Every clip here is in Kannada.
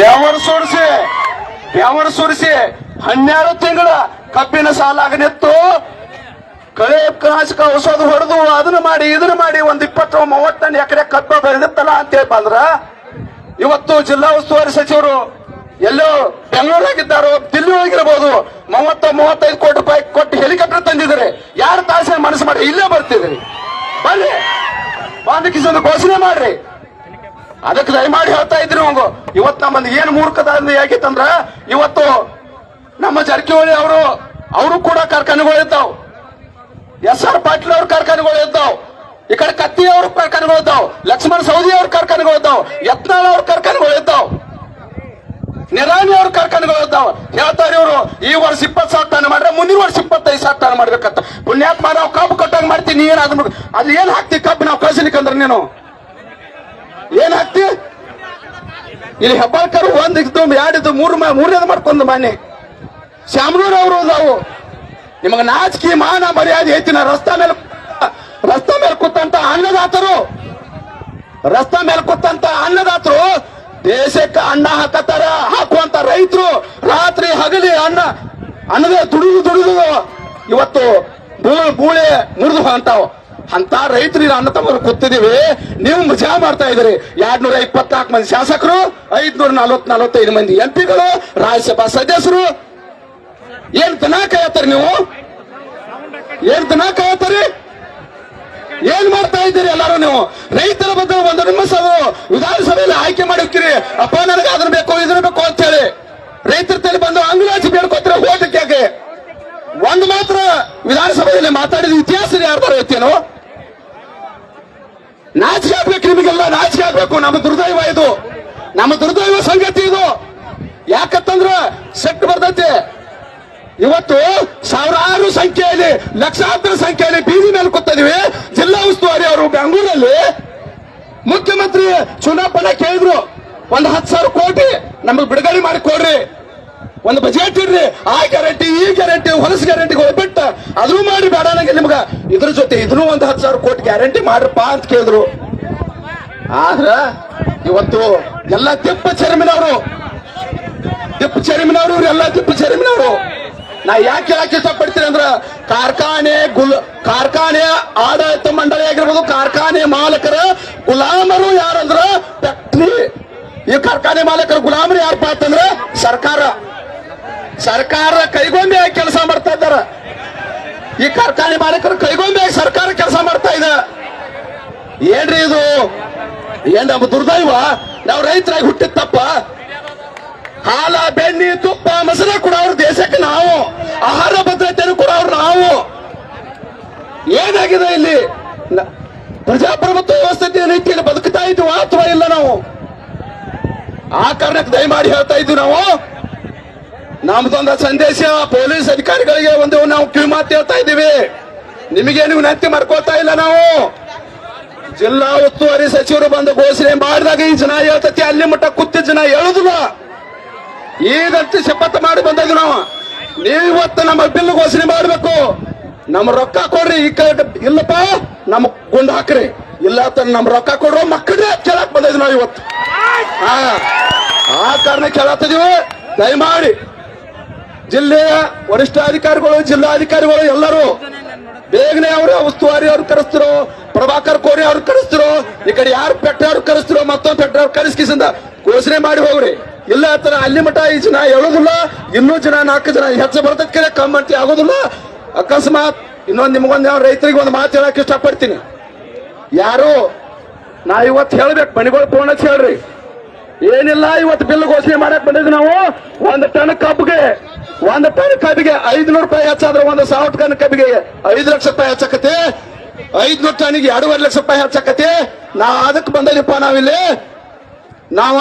ಬೆವರು ಸುರಿಸಿ ಬೆವರ್ ಸುರಿಸಿ ಹನ್ನೆರಡು ತಿಂಗಳ ಕಬ್ಬಿನ ಸಾಲಾಗ ನಿತ್ತು, ಕಳೆ ಕಾಶಕ ಔಷಧ ಹೊಡೆದು ಅದನ್ನ ಮಾಡಿ, ಇದನ್ನ ಮಾಡಿ ಒಂದ್ ಇಪ್ಪತ್ತು ಮೂವತ್ತೊಂದು ಎಕರೆ ಕಬ್ಬ ಬೆಳೆದಿತ್ತಲ್ಲ ಅಂತ ಬಂದ್ರ, ಇವತ್ತು ಜಿಲ್ಲಾ ಉಸ್ತುವಾರಿ ಸಚಿವರು ಎಲ್ಲೋ ಬೆಂಗಳೂರಾಗಿದ್ದಾರೋ ದಿಲ್ಲಿ ಹೋಗಿರ್ಬೋದು ಮೂವತ್ತ, ಮೂವತ್ತೈದು ಕೋಟಿ ರೂಪಾಯಿ ಕೊಟ್ಟು ಹೆಲಿಕಾಪ್ಟರ್ ತಂದಿದ್ದಾರೆ. ಯಾರು ತಾಸೆ ಮನಸ್ಸು ಮಾಡಿ, ಇಲ್ಲೇ ಬರ್ತಿದ್ರಿ ಬನ್ನಿ. ಬಾಂಧಕಿಸ್ ಒಂದು ಘೋಷಣೆ ಮಾಡ್ರಿ. ಅದಕ್ಕೆ ದಯಮಾಡಿ ಹೇಳ್ತಾ ಇದ್ರಿ ಅವಂಗು ಇವತ್ತು ನಮ್ಮಲ್ಲಿ ಏನ್ ಮೂರ್ಖದ ಯಾಕಿತ್ತಂದ್ರ ಇವತ್ತು ನಮ್ಮ ಜಾರಕಿಹೊಳಿ ಅವರು ಅವರು ಕೂಡ ಕಾರ್ಖಾನೆಗಳು ಇದ್ದಾವ್. ಎಸ್ ಆರ್ ಪಾಟೀಲ್ ಅವ್ರ ಕಾರ್ಖಾನೆಗಳು ಇದ್ದಾವ್. ಈ ಕಡೆ ಕತ್ತಿ ಅವ್ರ ಕಾರ್ಖಾನೆಗಳು ಇದ್ದಾವ್. ಲಕ್ಷ್ಮಣ ಸೌದಿ ಅವ್ರ ಕಾರ್ಖಾನೆಗಳು ಇದ್ದಾವ್. ಯತ್ನಾಳ್ ಅವ್ರ ಕಾರ್ಖಾನೆಗಳು ಇದ್ದಾವ್. ನಿರಾಣಿ ಅವ್ರ ಕಾರ್ಖಾನೆಗಳು ಇದ್ದಾವ. ಹೇಳ್ತಾರೆ ಇವರು, ಈ ವರ್ಷ ಇಪ್ಪತ್ತು ಸಾವಿರ ಟನ್ ಮಾಡ್ರೆ ಮುಂದಿನ ವರ್ಷ ಇಪ್ಪತ್ತೈದು ಸಾವಿರ ಟನ್ ಮಾಡ್ಬೇಕಂತ. ಪುಣ್ಯಾತ್ಮ ನಾವು ಕಬ್ಬು ಕಟ್ಟಂಗ್ ಮಾಡ್ತೀನಿ ಅದನ್ನ ಅದು ಏನ್ ಹಾಕ್ತಿ? ಕಬ್ಬು ನಾವು ಕಳ್ಸಲಿಕ್ಕಂದ್ರೆ ನೀನು? ಏನ್ ಹಾಕ್ತಿ? ಇಲ್ಲಿ ಹೆಬ್ಬಾಳ್ಕರ್ ಒಂದ್ ಇದ್ದು ಎರಡಿದ್ದು ಮೂರು ಮೂರನೇದು ಮಾಡ್ಕೊಂಡು ಮಾನ್ಯ. ಶ್ಯಾಮನೂರ್ ಅವರು ನಾವು ನಿಮಗ ನಾಚಿಕೆ, ಮಾನ, ಮರ್ಯಾದೆ ಐತಿ. ನಾ ರಸ್ತಾ ಮೇಲೆ ರಸ್ತಾ ಮೇಲೆ ಕೂತಂತ ಅನ್ನದಾತರು. ರಸ್ತಾ ಮೇಲೆ ಕೂತಂತ ಅನ್ನದಾತರು. ದೇಶಕ್ಕೆ ಅನ್ನ ಹಾಕತ್ತಾರ. ಹಾಕುವಂತ ರೈತರು ರಾತ್ರಿ ಹಗಲಿ ಅನ್ನ ಅನ್ನದ ದುಡಿದು ದುಡಿದು ಇವತ್ತು ಬೂಳೆ ಮುರಿದು ಅಂತಾವ್ ಅಂತ ರೈತರು ಅನ್ನ ತಮ್ಮ ಕೂತಿದೀವಿ ನೀವು ಮಜಾ ಮಾಡ್ತಾ ಇದ್ರಿ ಎರಡ್ ನೂರ ಇಪ್ಪತ್ನಾಲ್ಕು ಮಂದಿ ಶಾಸಕರು, ಐದ್ನೂರ ನಲ್ವತ್ ನಲ್ವತ್ತೈದು ಮಂದಿ ಎಂಪಿಗಳು ರಾಜ್ಯಸಭಾ ಸದಸ್ಯರು. ಏನ್ ದನ ಕಾಯತ್ತಾರೆ ನೀವು? ಏನ್ ದನ ಕಾಯತ್ತಾರೆ ಏನ್ ಮಾಡ್ತಾ ಇದ್ದೀರಿ ಎಲ್ಲಾರು ನೀವು? ರೈತರ ಬಗ್ಗೆ ಒಂದು ನಿಮ್ಮ ಅದು ವಿಧಾನಸಭೆಯಲ್ಲಿ ಆಯ್ಕೆ ಮಾಡಿರ್ತೀರಿ ಅಪ್ಪ, ನನಗೆ ಅದ್ರ ಬೇಕು, ಇದನ್ನ ಬೇಕು ಅಂತ ಹೇಳಿ ರೈತರ ತಲೆ ಬಂದು ಅಂಗುಲಾಚಿ ಬೇಡ್ಕೋತಾರೆ ಓಟಕ್ಕೆ ಒಂದು ಮಾತ್ರ ವಿಧಾನಸಭೆಯಲ್ಲಿ ಮಾತಾಡಿದ ಇತಿಹಾಸ ಯಾರ್ದಾರ ಐತೇನೋ ನಾಚಿಕೆ ಆಗ್ಬೇಕು ನಿಮಗೆಲ್ಲ ನಾಚಿಕೆ ಆಗ್ಬೇಕು ನಮ್ಮ ದುರ್ದೈವ ಇದು. ನಮ್ಮ ದುರ್ದೈವ ಸಂಗತಿ ಇದು. ಯಾಕಂತಂದ್ರ ಸೆಟ್ ಬರ್ತೈತಿ. ಇವತ್ತು ಸಾವಿರಾರು ಸಂಖ್ಯೆಯಲ್ಲಿ, ಲಕ್ಷಾಂತರ ಸಂಖ್ಯೆಯಲ್ಲಿ ಬೀದಿ ಮೇಲೆ ಕೂತಿದೀವಿ ಜಿಲ್ಲಾ ಉಸ್ತುವಾರಿ ಅವರು ಬೆಂಗಳೂರಲ್ಲಿ ಮುಖ್ಯಮಂತ್ರಿ ಚುನಾವಣೆ ಕೇಳಿದ್ರು. ಒಂದು ಹತ್ತು ಸಾವಿರ ಕೋಟಿ ನಮಗೆ ಬಿಡುಗಡೆ ಮಾಡಿ ಕೊಡ್ರಿ. ಒಂದು ಬಜೆಟ್ ಇರ್ರಿ ಆ ಗ್ಯಾರಂಟಿ, ಈ ಗ್ಯಾರಂಟಿ, ಹೊಲಸು ಗ್ಯಾರಂಟಿ ಹೋಗ್ಬಿಟ್ಟ ಅದು ಮಾಡಿ ಬೇಡ ನನಗೆ ನಿಮ್ಗ. ಇದ್ರ ಜೊತೆ ಇದ್ರೂ ಒಂದು ಹತ್ತು ಸಾವಿರ ಕೋಟಿ ಗ್ಯಾರಂಟಿ ಮಾಡ್ರಪ್ಪ ಅಂತ ಕೇಳಿದ್ರು. ಆದ್ರ ಇವತ್ತು ಎಲ್ಲ ತಿಪ್ಪ ಚರ್ಮಿನವರು ತಿಪ್ಪ ಚರ್ಮಿನವರು ಎಲ್ಲ ತಿಪ್ಪ ಚರ್ಮಿನವರು ನಾ ಯಾಕೆ ಯಾಕೆ ಇಷ್ಟಪಡ್ತೀನಿ ಅಂದ್ರ ಕಾರ್ಖಾನೆ ಗುಲ್, ಕಾರ್ಖಾನೆ ಆಡಳಿತ ಮಂಡಳಿ ಆಗಿರ್ಬೋದು, ಕಾರ್ಖಾನೆ ಮಾಲಕರ ಗುಲಾಮರು ಯಾರಂದ್ರ ಫ್ಯಾಕ್ಟ್ರಿ ಈ ಕಾರ್ಖಾನೆ ಮಾಲಕರ ಗುಲಾಮರು ಯಾರಪ್ಪ ಅಂತಂದ್ರ ಸರ್ಕಾರ. ಸರ್ಕಾರ ಕೈಗೊಂಬೆ ಆಗಿ ಕೆಲಸ ಮಾಡ್ತಾ ಇದ್ದಾರ. ಈ ಕಾರ್ಖಾನೆ ಮಾಲೀಕರು ಕೈಗೊಂಬೆ ಆಗಿ ಸರ್ಕಾರ ಕೆಲಸ ಮಾಡ್ತಾ ಇದೆ. ಏನ್ರಿ ಇದು? ಏನ್ ನಮ್ಮ ದುರ್ದೈವ? ನಾವು ರೈತರಾಗಿ ಹುಟ್ಟಿದ ತಪ್ಪ? ಹಾಲ, ಬೆಣ್ಣೆ, ತುಪ್ಪ, ಮೊಸರು ಕೂಡ ಅವ್ರ ದೇಶಕ್ಕೆ ನಾವು. ಆಹಾರ ಭದ್ರತೆಯನ್ನು ಕೂಡ ಅವ್ರು ನಾವು. ಏನಾಗಿದೆ ಇಲ್ಲಿ? ಪ್ರಜಾಪ್ರಭುತ್ವ ವ್ಯವಸ್ಥೆ ರೀತಿಯಲ್ಲಿ ಬದುಕ್ತಾ ಇದ್ವಿ ಅಥವಾ ಇಲ್ಲ ನಾವು. ಆ ಕಾರಣಕ್ಕೆ ದಯಮಾಡಿ ಹೇಳ್ತಾ ಇದ್ವಿ ನಾವು. ನಮ್ದೊಂದು ಸಂದೇಶ, ಪೊಲೀಸ್ ಅಧಿಕಾರಿಗಳಿಗೆ ಒಂದು ನಾವು ಕಿವಿಮಾತು ಹೇಳ್ತಾ ಇದ್ದೀವಿ. ನಿಮಗೇನು ವಿನಂತಿ ಮಾಡ್ಕೋತಾ ಇಲ್ಲ ನಾವು. ಜಿಲ್ಲಾ ಉಸ್ತುವಾರಿ ಸಚಿವರು ಬಂದು ಘೋಷಣೆ ಮಾಡಿದಾಗ ಈ ಜನ ಹೇಳ್ತತಿ, ಅಲ್ಲಿ ಮಟ್ಟ ಕುತ್ತ ಜನ ಹೇಳುದಿಲ್ಲ. ಈಗಂತೂ ಶಪಥ ಮಾಡಿ ಬಂದದ್ದು ನಾವು. ನೀವತ್ತು ನಮ್ಮ ಬಿಲ್ ಘೋಷಣೆ ಮಾಡಬೇಕು. ನಮ್ಮ ರೊಕ್ಕ ಕೊಡ್ರಿ, ಈ ಕಡೆ ಇಲ್ಲಪ್ಪ, ನಮ್ಮ ಗುಂಡ್ ಹಾಕ್ರಿ. ಇಲ್ಲ ನಮ್ ನಮ್ಮ ರೊಕ್ಕ ಕೊಡ್ರೋ ಮಕ್ಕಳೇ ಕೇಳಕ್ ಬಂದಿದ್ವಿ ನಾವು ಇವತ್ತು. ಆ ಕಾರಣ ಕೇಳತ್ತಿದೀವಿ ದಯಮಾಡಿ ಜಿಲ್ಲೆಯ ವರಿಷ್ಠಾಧಿಕಾರಿಗಳು ಜಿಲ್ಲಾಧಿಕಾರಿಗಳು ಎಲ್ಲರೂ ಬೇಗನೆ ಅವರು ಉಸ್ತುವಾರಿ ಅವ್ರು ಕರೆಸ್ತಿರೋ, ಪ್ರಭಾಕರ್ ಕೋರಿ ಅವ್ರು ಕರೆಸ್ತಿರೋ, ಈ ಕಡೆ ಯಾರು ಪೆಟ್ಟ ಅವ್ರು ಕರೆಸ್ತಿರೋ, ಮತ್ತೊಂದು ಪೆಟ್ಟ ಅವ್ರು ಕರೆಸ್ಕಿಸಿಂದ ಘೋಷಣೆ ಮಾಡಿ ಹೋಗ್ರಿ. ಇಲ್ಲ ಆತರ ಅಲ್ಲಿ ಮಠ ಈ ಜನ ಹೇಳೋದಿಲ್ಲ, ಇನ್ನೂ ಜನ ನಾಲ್ಕು ಜನ ಹೆಚ್ಚು ಬರ್ತಕ್ಕೆ ಕಮ್ಮಿ ಅಂತ ಆಗೋದಿಲ್ಲ. ಅಕಸ್ಮಾತ್ ಇನ್ನೊಂದು ನಿಮಗೊಂದು ಯಾವ ರೈತರಿಗೆ ಒಂದು ಮಾತು ಹೇಳಕ್ ಇಷ್ಟಪಡ್ತೀನಿ. ಯಾರು ನಾ ಇವತ್ತು ಹೇಳ್ಬೇಕು, ಮಣಿಗಳು ಪೂರ್ಣ ಹೇಳ್ರಿ. ಏನಿಲ್ಲ, ಇವತ್ತು ಬಿಲ್ ಘೋಷಣೆ ಮಾಡಕ್ ಬಂದಿದ್ವಿ ನಾವು. ಒಂದು ಟನ್ ಕಬ್ಬಿಗೆ, ಒಂದು ಟನ್ ಕಬ್ಬಿಗೆ ಐದ್ನೂರು ರೂಪಾಯಿ ಹೆಚ್ಚಾದ್ರೆ ಒಂದು ಸಾವಿರ ಟನ್ ಕಬ್ಬಿಗೆ ಐದು ಲಕ್ಷ ರೂಪಾಯಿ ಹೆಚ್ಚಕತಿ ಐದ್ನೂರು ಟನ್ಗೆ ಎರಡೂವರೆ ಲಕ್ಷ ರೂಪಾಯಿ ಹೆಚ್ಚಕತಿ ನಾ ಅದಕ್ಕೆ ಬಂದಲ್ಲಿಪ್ಪ ನಾವಿಲ್ಲಿ. ನಾವ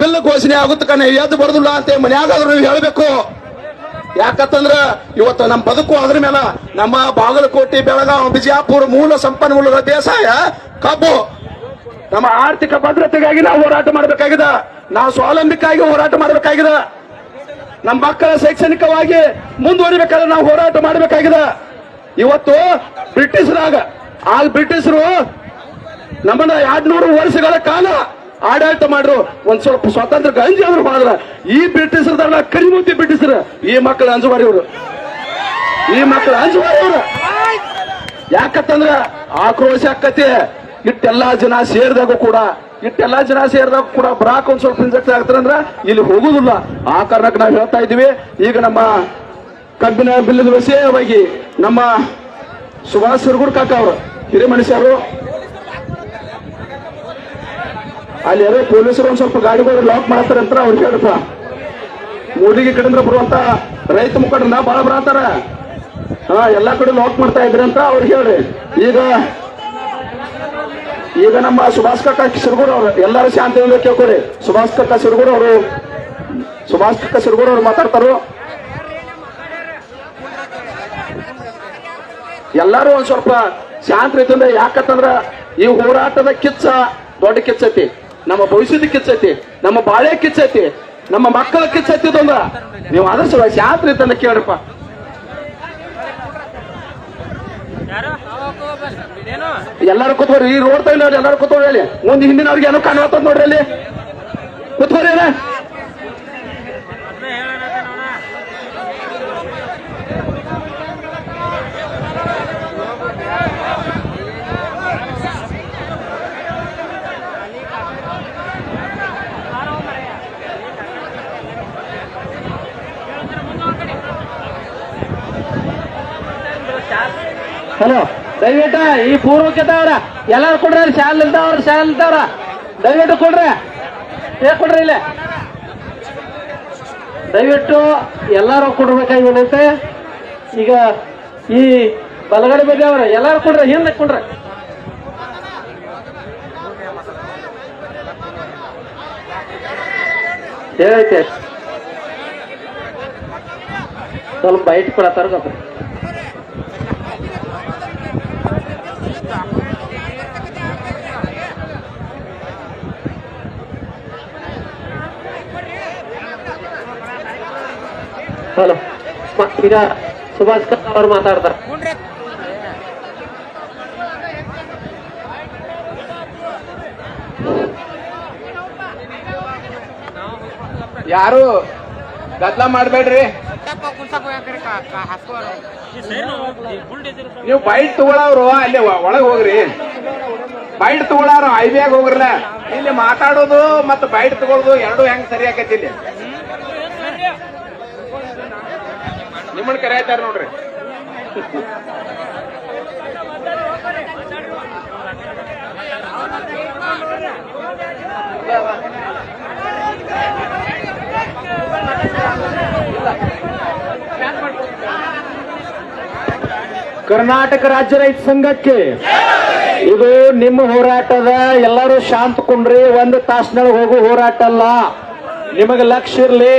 ಬಿಲ್ ಘೋಷಣೆ ಆಗುತ್ತೆ ಕಣ, ಎದ್ದು ಬರೋದಿಲ್ಲ ಅಂತ ಮನ್ಯಾಗಾದ್ರೂ ನೀವು ಹೇಳ್ಬೇಕು. ಯಾಕಂತಂದ್ರ ಇವತ್ತು ನಮ್ಮ ಬದುಕು ಅದ್ರ ಮೇಲೆ ನಮ್ಮ ಬಾಗಲಕೋಟೆ, ಬೆಳಗಾವಿ, ಬಿಜಾಪುರ ಮೂಲ ಸಂಪನ್ಮೂಲಗಳ ಬೇಸಾಯ ಕಬ್ಬು. ನಮ್ಮ ಆರ್ಥಿಕ ಭದ್ರತೆಗಾಗಿ ನಾವು ಹೋರಾಟ ಮಾಡಬೇಕಾಗಿದೆ. ನಾವು ಸ್ವಾವಲಂಬಿಕಾಗಿ ಹೋರಾಟ ಮಾಡಬೇಕಾಗಿದೆ. ನಮ್ಮ ಮಕ್ಕಳ ಶೈಕ್ಷಣಿಕವಾಗಿ ಮುಂದುವರಿಬೇಕಾದ್ರೆ ನಾವು ಹೋರಾಟ ಮಾಡಬೇಕಾಗಿದೆ. ಇವತ್ತು ಬ್ರಿಟಿಷರಾಗ, ಆಲ್ ಬ್ರಿಟಿಷರು ನಮ್ಮನ್ನ ಎರಡ್ನೂರು ವರ್ಷಗಳ ಕಾಲ ಆಡಳಿತ ಮಾಡ್ರು. ಒಂದ್ ಸ್ವಲ್ಪ ಸ್ವಾತಂತ್ರ್ಯ ಗಂಜಿ ಅವ್ರು ಮಾಡಿದ್ರ. ಈ ಬ್ರಿಟಿಷರ್ದಾರಲ್ಲ ಕರಿಮೂತಿ ಬ್ರಿಟಿಷರು. ಈ ಮಕ್ಕಳು ಅಂಜುವಾರಿ ಈ ಮಕ್ಕಳು ಅಂಜುವಾರಿ ಇವ್ರು. ಯಾಕತ್ತಂದ್ರ ಆಕ್ರೋಶ ಆಕತಿ. ಇಟ್ಟೆಲ್ಲಾ ಜನ ಸೇರಿದಾಗ ಕೂಡ, ಇಟ್ಟೆಲ್ಲಾ ಜನ ಸೇರಿದಾಗ ಕೂಡ ಬ್ರಾಕ್ ಒಂದ್ ಸ್ವಲ್ಪ ಇಂಜೆಕ್ಟ್ ಆಗ್ತಾರಂದ್ರ ಇಲ್ಲಿ ಹೋಗುದಿಲ್ಲ. ಆ ಕಾರಣಕ್ಕೆ ನಾವು ಹೇಳ್ತಾ ಇದೀವಿ ಈಗ ನಮ್ಮ ಕಬ್ಬಿನ ಬಿಲ್ಲದ ವಿಷಯವಾಗಿ ನಮ್ಮ ಸುಭಾಷ್ ಸಿರ್ಗುಡ್ ಕಾಕ ಅವರು ಹಿರಿಯ ಮನುಷ್ಯರು ಅಲ್ಲಿ ಯಾರೋ ಪೊಲೀಸರು ಒಂದ್ ಸ್ವಲ್ಪ ಗಾಡಿಗಳು ಲಾಕ್ ಮಾಡ್ತಾರಂತ ಅವ್ರು ಕೇಳಪ್ಪ ಮೋದಿಗೆ ಕಡೆಯಿಂದ ಬರುವಂತ ರೈತ ಮುಖಂಡರನ್ನ ಬಹಳ ಬರತಾರ ಹಾ, ಎಲ್ಲಾ ಕಡೆ ಲಾಕ್ ಮಾಡ್ತಾ ಇದ್ರಿ ಅಂತ ಅವ್ರು ಹೇಳ್ರಿ ಈಗ ಈಗ ನಮ್ಮ ಸುಭಾಷ್ ಕಕ್ಕ ಸಿರ್ಗೂರ್ ಅವರು, ಎಲ್ಲರೂ ಶಾಂತಿಯಿಂದ ಕೇಳ್ಕೊರಿ ಸುಭಾಷ್ ಕಕ್ಕ ಸಿರ್ಗೂರ್ ಅವರು ಸುಭಾಷ್ ಕಕ್ಕ ಸಿರ್ಗೂರ್ ಅವರು ಮಾತಾಡ್ತಾರು? ಎಲ್ಲರೂ ಒಂದ್ ಸ್ವಲ್ಪ ಶಾಂತ ರೀತಿಯಿಂದ ಯಾಕಂತಂದ್ರ ಈ ಹೋರಾಟದ ಕಿಚ್ಚ ದೊಡ್ಡ ಕಿಚ್ಚೈತಿ ನಮ್ಮ ಭವಿಷ್ಯದ ಕಿಚ್ಚೈತಿ ನಮ್ಮ ಬಾಳೆ ಕಿಚ್ಚೈತಿ ನಮ್ಮ ಮಕ್ಕಳ ಕಿಚ್ಚೈತಿ ಅಂದ್ರ ನೀವು ಆದಷ್ಟು ಶಾಂತ ರೀತಿಯಿಂದ ಕೇಳ್ರಪ್ಪ. ಎಲ್ಲರೂ ಕೂತ್ಕೋರಿ ಈ ರೋಡ್ ತಗೊಂಡು ನೋಡಿ ಎಲ್ಲರೂ ಕೂತ್ಕೊಳ್ಳಿ ಅಲ್ಲಿ ಮುಂದೆ ಹಿಂದಿನವ್ರಿಗೆ ಏನೋ ಕಾಣುವಂತದ್ ನೋಡ್ರಿ ಅಲ್ಲಿ. ಕೂತ್ಕೋರಿ ಏನ ಹಲೋ ದಯವಿಟ್ಟು ಈ ಪೂರ್ವಕ್ಕೆದವ್ರ ಎಲ್ಲಾರು ಕೊಡ್ರಿ ಶಾಲ್ ಇಲ್ದವ್ರ ಶಾಲೆ ಇಲ್ದವ್ರ ದಯವಿಟ್ಟು ಕೊಡ್ರಿ. ಏ, ಕೊಡ್ರಿ ಇಲ್ಲಿ. ದಯವಿಟ್ಟು ಎಲ್ಲಾರು ಕೊಡ್ಬೇಕಾಗಿದಂತೆ ಈಗ ಈ ಬಲಗಡೆ ಬದಿಯವ್ರ ಎಲ್ಲಾರು ಕೊಡ್ರಿ, ಹಿಂದೆ ಕೊಡ್ರಿ. ಹೇಳೈತೆ ಸ್ವಲ್ಪ ಬೈಟ್ ಕೊಡತ್ತಾರ ಹಲೋ. ಈಗ ಸುಭಾಷ್ ಕರ್ ಅವ್ರು ಮಾತಾಡ್ತಾರೆ. ಯಾರು? ಗದ್ಲ ಮಾಡ್ಬೇಡ್ರಿ. ನೀವು ಬೈಟ್ ತಗೊಳವ್ರು, ಅಲ್ಲಿ ಒಳಗೆ ಹೋಗ್ರಿ. ಬೈಟ್ ತಗೊಳಾರು ಐಬಿಯಾಗ ಹೋಗ್ರಲ್ಲ. ಇಲ್ಲಿ ಮಾತಾಡೋದು ಮತ್ತೆ ಬೈಟ್ ತಗೊಳ್ಳೋದು ಎರಡು ಹೆಂಗ್ ಸರಿ ಆಕೈತಿ ಇಲ್ಲಿ? ನಿಮ್ಮನ್ನ ಕರೆಯತಾರ ನೋಡ್ರಿ. ಕರ್ನಾಟಕ ರಾಜ್ಯ ರೈತ ಸಂಘಕ್ಕೆ ಇದು ನಿಮ್ಮ ಹೋರಾಟದ ಎಲ್ಲರೂ ಶಾಂತ ಕುಂಡ್ರಿ ಒಂದು ತಾಸಿನೊಳಗೆ ಹೋಗು ಹೋರಾಟ ಅಲ್ಲ. ನಿಮಗೆ ಲಕ್ಷ್ಯ ಇರ್ಲಿ.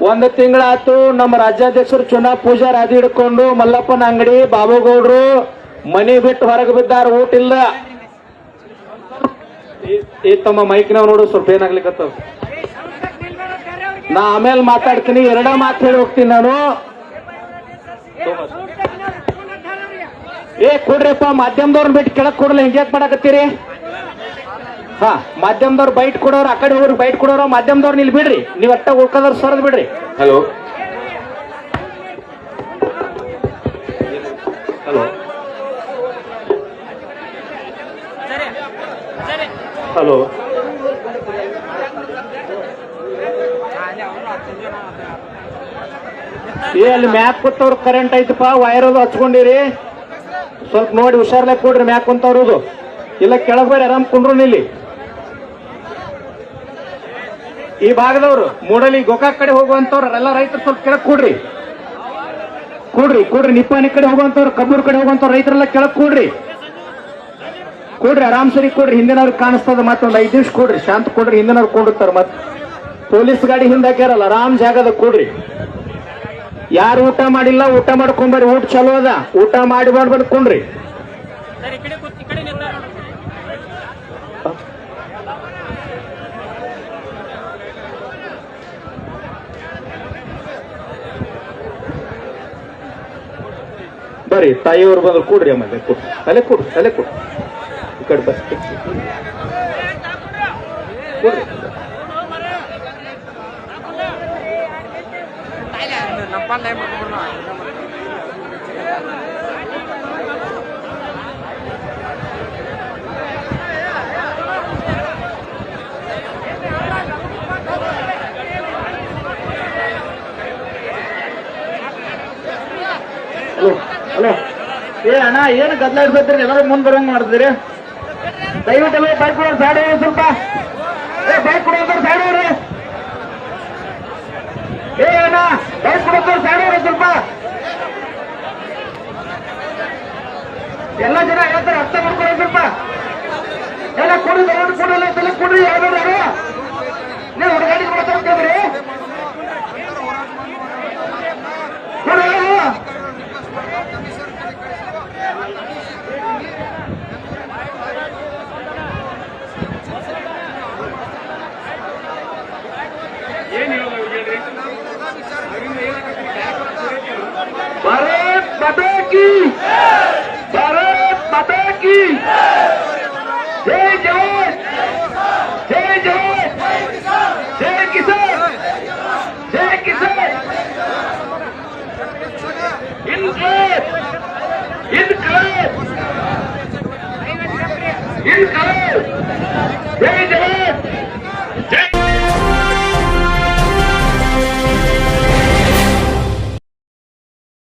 ಒಂದು ತಿಂಗಳಾತು ನಮ್ಮ ರಾಜ್ಯಾಧ್ಯಕ್ಷರು ಚುನಾ ಪೂಜಾರ್ ಅದಿ ಹಿಡ್ಕೊಂಡು ಮಲ್ಲಪ್ಪನ ಅಂಗಡಿ ಬಾಬುಗೌಡ್ರು ಮನಿ ಬಿಟ್ಟು ಹೊರಗೆ ಬಿದ್ದಾರ ಊಟ ಇಲ್ಲ. ಈ- ತಮ್ಮ ಮೈಕ್ನವ್ ನೋಡು, ಸ್ವಲ್ಪ ಏನಾಗ್ಲಿಕ್ಕತ್ತವ ನಾ ಆಮೇಲೆ ಮಾತಾಡ್ತೀನಿ, ಎರಡ ಮಾತು ಹೇಳಿ ಹೋಗ್ತೀನಿ ನಾನು. ಏ, ಕೊಡ್ರಿಪ್ಪ ಮಾಧ್ಯಮದವ್ರನ್ನ ಬಿಟ್ಟು ಕೆಳಕ್ ಕೊಡ್ಲಿ ಹಿಂಗ್ಯಾಕ್ ಮಾಡಕತ್ತೀರಿ? ಹಾ ಮಾಧ್ಯಮದವ್ರು ಬೈಟ್ ಕೊಡೋರು ಆ ಕಡೆ ಹೋಗ್ರಿ ಬೈಟ್ ಕೊಡೋರು ಮಾಧ್ಯಮದವ್ರು ಇಲ್ಲಿ ಬಿಡ್ರಿ ನೀವ್ ಅಟ್ಟ ಉಳ್ಕೋದವ್ರು ಸರದ್ ಬಿಡ್ರಿ ಹಲೋ ಹಲೋ ಹಲೋ ಏ ಅಲ್ಲಿ ಮ್ಯಾಪ್ ಕೊಟ್ಟವ್ರು ಕರೆಂಟ್ ಐತಪ್ಪ ವೈರ್ ಅದು ಹಚ್ಕೊಂಡಿರಿ. ಸ್ವಲ್ಪ ನೋಡಿ ಹುಷಾರ್ಲೆ ಕೊಡ್ರಿ ಮ್ಯಾಕ್ ಕುಂತವ್ರದು ಇಲ್ಲ ಕೆಳಗ್ ಬೇರೆ ಆರಾಮ್ ಕುಂಡ್ರು ಇಲ್ಲಿ ಈ ಭಾಗದವರು ಮೂಡಲಿ ಗೋಕಾಕ್ ಕಡೆ ಹೋಗುವಂತವ್ರು ಎಲ್ಲ ರೈತರು ಸ್ವಲ್ಪ ಕೆಳಕ್ ಕೂಡ್ರಿ. ಕೂಡ್ರಿ ಕೂಡ್ರಿ ನಿಪ್ಪಾನಿ ಕಡೆ ಹೋಗುವಂತವ್ರು, ಕಬ್ಬೂರ್ ಕಡೆ ಹೋಗುವಂತವ್ರು ರೈತರೆಲ್ಲ ಕೆಳಕ್ ಕೂಡ್ರಿ. ಕೂಡ್ರಿ, ಆರಾಮ್ ಸರಿ ಕೊಡ್ರಿ ಹಿಂದಿನವ್ರಿಗೆ ಕಾಣಿಸ್ತದ ಮತ್ತೊಂದು ಐದು ನಿಮಿಷ ಕೊಡ್ರಿ, ಶಾಂತ ಕೊಡ್ರಿ, ಹಿಂದಿನವ್ರು ಕೊಂಡಿರ್ತಾರ ಮತ್. ಪೊಲೀಸ್ ಗಾಡಿ ಹಿಂದೆ ಹಾಕ್ಯಾರಲ್ಲ, ಆರಾಮ್ ಜಾಗದ ಕೊಡ್ರಿ. ಯಾರು ಊಟ ಮಾಡಿಲ್ಲ, ಊಟ ಮಾಡ್ಕೊಂಬರಿ, ಊಟ ಚಲೋ ಅದ, ಊಟ ಮಾಡಿ ಮಾಡ್ಬಾರ್ದು ಕೊಂಡ್ರಿ. ಬರ್ರಿ ತಾಯಿಯವ್ರು ಬಂದ್ರೆ ಕೂಡ್ರಿ ಅಮ್ಮ ಕೊಡ್ರಿ ಅಲ್ಲೇ ಕೊಡ್ರಿ ಅಲ್ಲೇ ಕೊಡ್ರಿ ಈ ಕಡೆ ಬರ್ರಿ. ಕೊಡ್ರಿ. ಅಣ್ಣ, ಏನು ಗದ್ದಲ ಇಡ್ಬೇಕ್ರಿ ಎಲ್ಲರೂ ಮುಂದ್ ಬರಂಗ್ ಮಾಡಿದ್ರಿ ದಯವಿಟ್ಟು ಬೈಕ್ ಕೊಡೋರು ಸಾಡಿ ಸ್ವಲ್ಪ. ಬೈಕ್ ಕೊಡೋದ್ರ ಸಾಡಿ